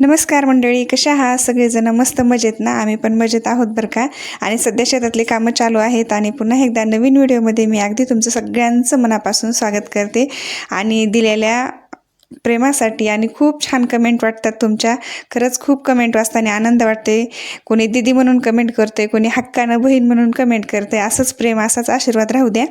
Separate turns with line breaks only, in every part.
नमस्कार मंडळी कशा आहात? सगळेजण मस्त मजेत ना? आम्ही पण मजेत आहोत बरं का? आणि सध्या शेतातली कामं चालू आहेत आणि पुन्हा एकदा नवीन व्हिडिओमध्ये मी अगदी तुमचं सगळ्यांचं मनापासून स्वागत करते आणि दिलेल्या प्रेमासाठी आणि खूप छान कमेंट वाटतात तुमच्या. खरंच खूप कमेंट वाचताना आनंद वाटते. कोणी दिदी म्हणून कमेंट करते कोणी हक्कानं बहीण म्हणून कमेंट करते असंच प्रेम असाच आशीर्वाद राहू द्या.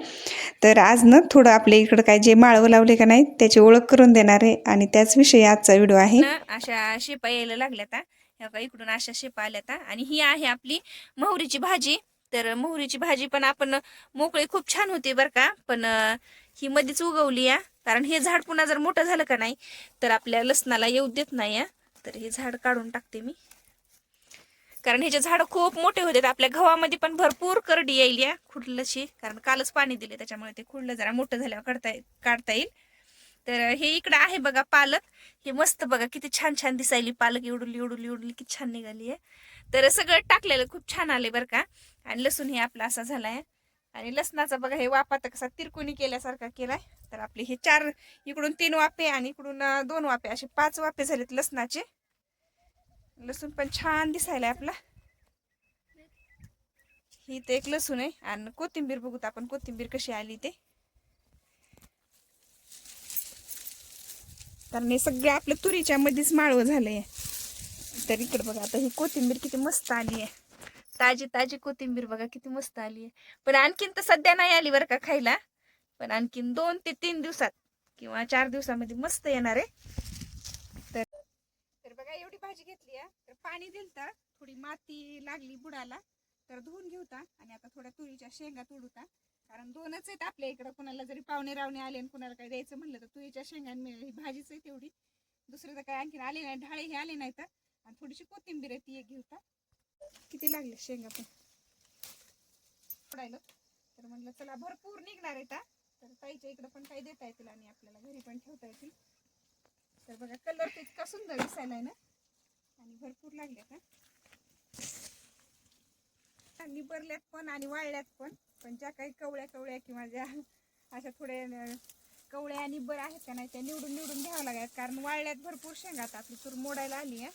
तर आज ना थोडं आपल्या इकडं काय जे माळवं लावले का नाही त्याची ओळख करून देणार आहे. आणि त्याचविषयी आजचा व्हिडिओ आहे.
अशा शेपा यायला लागल्यात हा. का इकडून अशा शेपा आल्या आणि ही आहे आपली मोहरीची भाजी. तर मोहरीची भाजी पण आपण मोकळी खूप छान होती बरं का. पण ही मध्येच उगवली या कारण हे झाड पुन्हा जर मोठं झालं का नाही तर आपल्या लसणाला येऊ देत नाही या तर हे झाड काढून टाकते मी. कारण ह्याचे झाड खूप मोठे होते आपल्या गव्हामध्ये पण भरपूर करडी येईल या खुडलंशी. कारण कालच पाणी दिले त्याच्यामुळे ते खुडलं जरा मोठं झाल्यावर काढता येईल काढता येईल. तर हे इकडं आहे बघा पालक. हे मस्त बघा किती छान छान दिसायली पालक. एवढुली एवढुली एवढुली किती छान निघाली आहे तर सगळं टाकलेलं खूप छान आले बरं का. आणि लसूण हे आपला असा झाला आहे आणि लसणाचा बघा हे वाप आता कसा तिरकुनी केल्यासारखा केलाय. तर आपले हे चार इकडून तीन वाफे आणि इकडून दोन वाफे असे पाच वाफे झालेत लसणाचे. लसूण पण छान दिसायला आपला. ही ते एक लसूण आहे. आणि कोथिंबीर बघूत आपण कोथिंबीर कशी आली ते. कारण हे सगळं आपलं तुरीच्या मध्येच माळवं झालंय. तर इकडे बघा आता ही कोथिंबीर किती मस्त आली आहे. ताजी ताजी कोथिंबीर बघा किती मस्त आली आहे. पण आणखीन तर सध्या नाही आली बरं का खायला. पण आणखीन दोन ते तीन दिवसात किंवा चार दिवसामध्ये मस्त येणार आहे. तर तर बघा एवढी भाजी घेतली तर पाणी दिलं तर थोडी माती लागली बुडाला. तर धुवून घेऊता आणि आता थोड्या तुरीच्या शेंगा तोडूता. कारण दोनच आहेत आपल्या इकडं. कुणाला जरी पाहुणे रावणे आले आणि कुणाला काही द्यायचं म्हणलं तर तुरीच्या शेंगांनी ही भाजीच आहे तेवढी. दुसरं तर काय आणखीन आले नाही. ढाळे हे आले नाही तर आणि थोडीशी कोथिंबीर आहे ती एक घेऊता. किती लागले शेंगा पण? पडायला तर म्हणलं चला भरपूर निघणार आहे तर ताईच्या इकडं पण काही देता येतील आणि आपल्याला घरी पण ठेवता येतील. तर बघा कलर ते इतका सुंदर दिसायला आहे ना. आणि भरपूर लागले का निबरल्यात पण आणि वाळल्यात पण. पण ज्या काही कवळ्या कवळ्या किंवा ज्या अशा थोड्या कवळ्या आणि बर आहेत का नाही त्या निवडून निवडून घ्यावं लागेल कारण वाळल्यात भरपूर शेंगा. आता आपली तूर मोडायला आली आहे.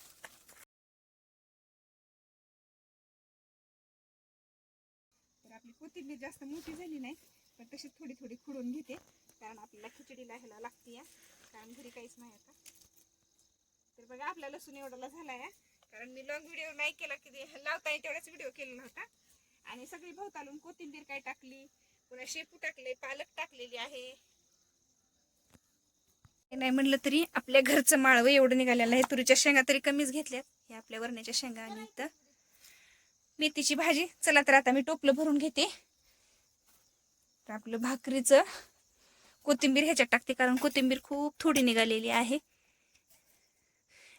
आपली कोथिंबीर जास्त मोठी झाली नाही पण तशी थोडी थोडी खुडून घेते. कारण आपल्याला खिचडीला ह्याला लागते या कारण घरी काहीच नाही आता. तर बघा आपला लसूण एवढाला झाला आहे कारण मी लॉंग व्हिडिओ नाही केला की लावता येईल तेवढाच व्हिडिओ केलेला होता. आणि सगळी भोवतालून कोथिंबीर काय टाकली? पुन्हा शेपू टाकले पालक टाकलेली आहे. हे नाही म्हणलं तरी आपल्या घरचं माळवं एवढं निघालेलं आहे. तुरीच्या शेंगा तरी कमीच घेतल्यात. हे आपल्या वरण्याच्या शेंगा आणि इथं मेथीची भाजी. चला तर आता मी टोपलं भरून घेते. तर आपलं भाकरीचं कोथिंबीर ह्याच्यात टाकते कारण कोथिंबीर खूप थोडी निघालेली आहे.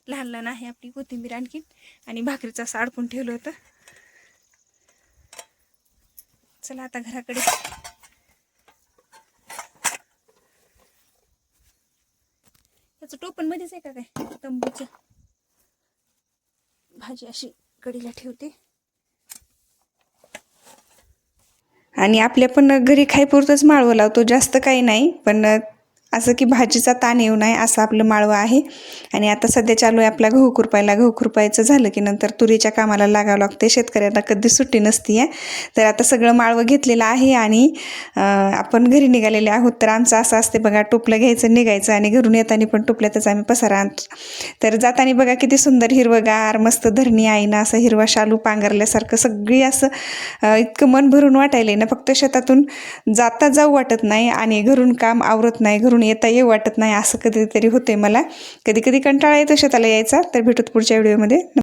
लहान लहान आहे आपली कोथिंबीर आणखीन. आणि भाकरीचं असं अडकून ठेवलं होतं. चला आता घराकडे. त्याचं टोपण मध्येच आहे का काय? तंबूचं. भाजी अशी कढीला ठेवते.
आणि आपल्या पण घरी खायपुरतंच माळवं लावतो. जास्त काही नाही पण असं की भाजीचा ताण येऊ नये असं आपलं माळवं आहे. आणि आता सध्या चालू आहे आपला गहू खुरपायला. गहू खुरपायचं झालं की नंतर तुरीच्या कामाला लागावं लागते शेतकऱ्यांना कधी सुट्टी नसती आहे तर आता सगळं माळवं घेतलेलं आहे आणि आपण घरी निघालेले आहोत तर आमचं असं असते बघा टोपलं घ्यायचं निघायचं आणि घरून येताना पण टोपल्यातच आम्ही पसारा आणतो. तर जाताना बघा किती सुंदर हिरवंगार मस्त धरणी आहे ना असं हिरवा शालू पांघरल्यासारखं सगळी असं इतकं मन भरून वाटायलंय ना फक्त शेतातून जाता जाऊ वाटत नाही आणि घरून काम आवरत नाही घरून येता येऊ वाटत नाही असं कधीतरी होते मला. कधी कधी कंटाळा येतो शेताला यायचा तर भेटूत पुढच्या व्हिडिओमध्ये.